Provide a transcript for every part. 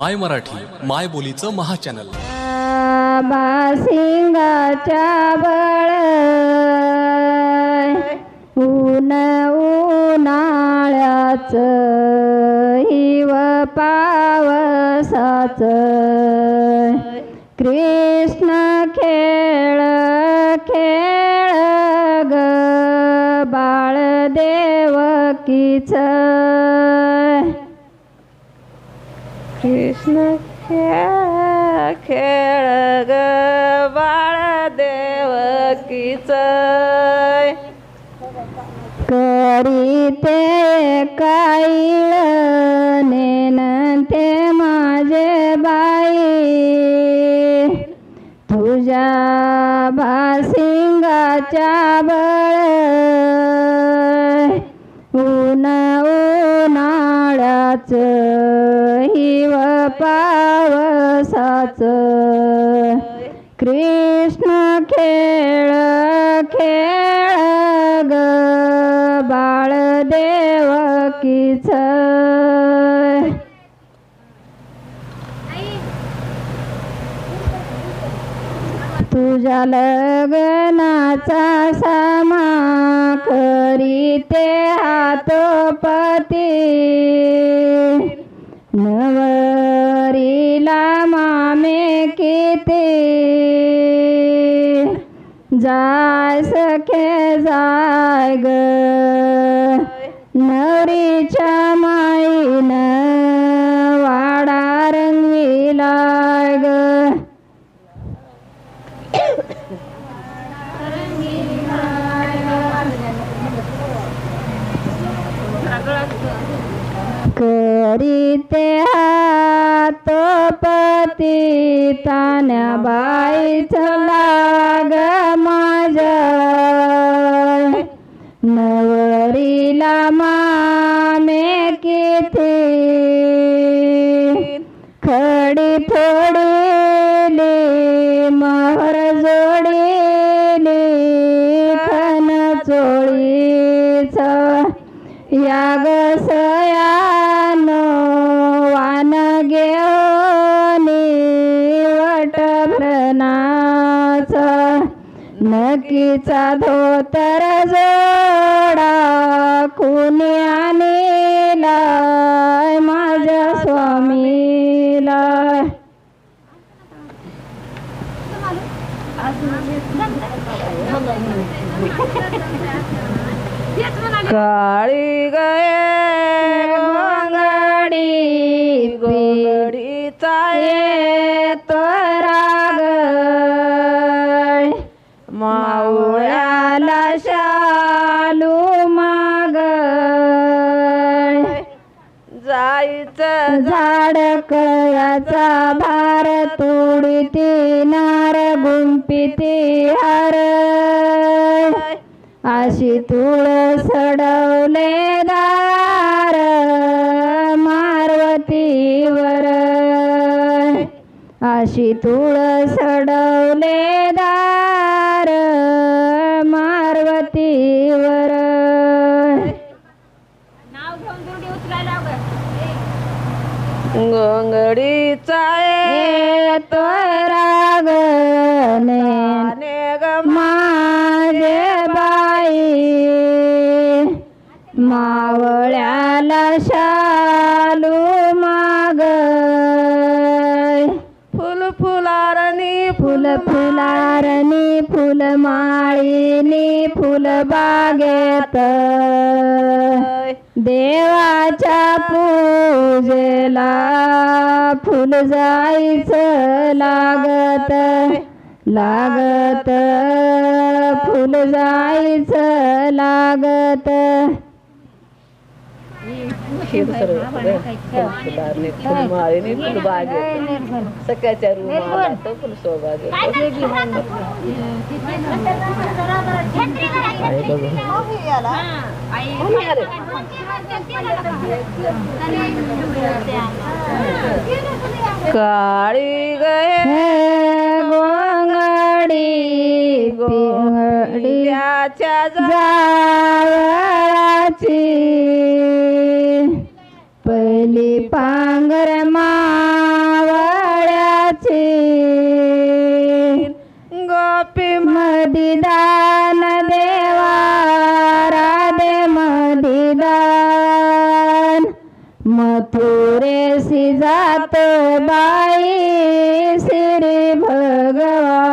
माय मराठी माय बोलीचं महाचॅनल. सिंगाच्या बळ ऊन उन्हाळ्याच हिव पावसाच. कृष्ण खेळ खेळ ग बाळ देवकीच कृष्ण खेळ खेळ ग बाळ देवकीच करी ते काईल नेन ते माझे बाई. तुझ्या भासिंगाच्या बळ. ऊन उन्हाळ्याचं पावसाच. कृष्ण खेळ खेळ ग बाळ देवकीच तुझ्या लग्नाचा समा करी ते हातोपती. नवरीला मामे किती? जाय सखे जाय ग? नवरीच्या माईन तान्या बाईच भ्रनाच नकीचा धोतर जोडा कुणी आणला माझ्या स्वामीला? काळी गये गोंगडी गोडीचा ये मावळ्याला शालू माग. जायचं झाड कळ्याचा भार तोडीती नार गुंपिती हार. अशी तुळ सडवले दार मारवतीवर. अशी तुळ तो रागने माझे बाई मावळ्याला शालू माग फुल फुलारणी फुल फुलारणी फुल माळीनी फुल बागेत. देवाच्या पूजेला फुल जायचं लागत लागत. फुल जायचं लागत. माळीनी सकाळच्या रूम काळी हे गोंगडी त्याच्या जात बाई श्री भगवान.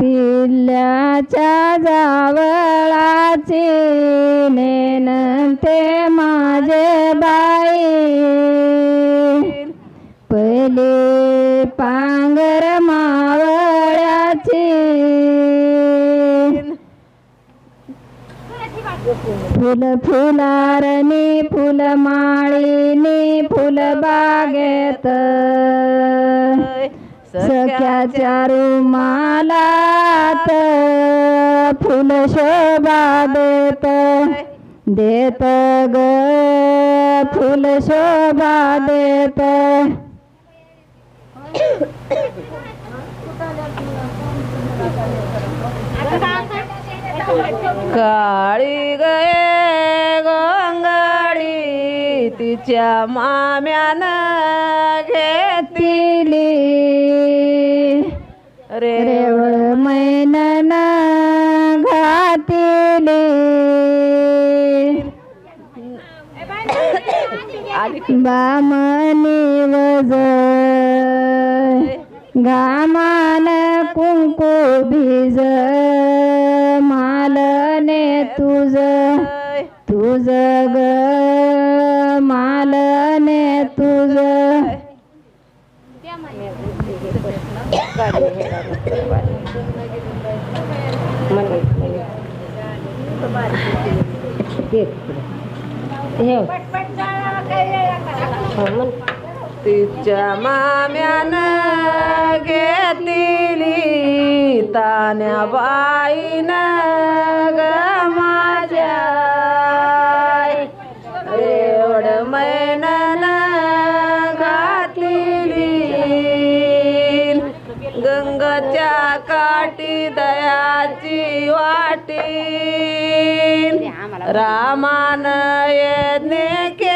पिल्ल्याच्या जावळाची नेनते माझे पांगर मावळ्याची. फुल फुलारणी फुलमाळीनी फुलबागेत सख्याच्या रुमालात फुल शोभा देत. देत ग फुल शोभा देत. काळी गये गोंगाडी तिच्या माम्यानं घेतली. रे रेवळ मैनन घातिली. बामणी वज घामान कुंकू भिज मालने तुझ तुझ ग मालने तुझ. तिच्या माम्यानं घेतली तान्या बाईनं ग माझ्या. रेवड मैनन घातलेली गंगाच्या काठी दयाची वाटी रामान यज्ञ केलं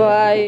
बाई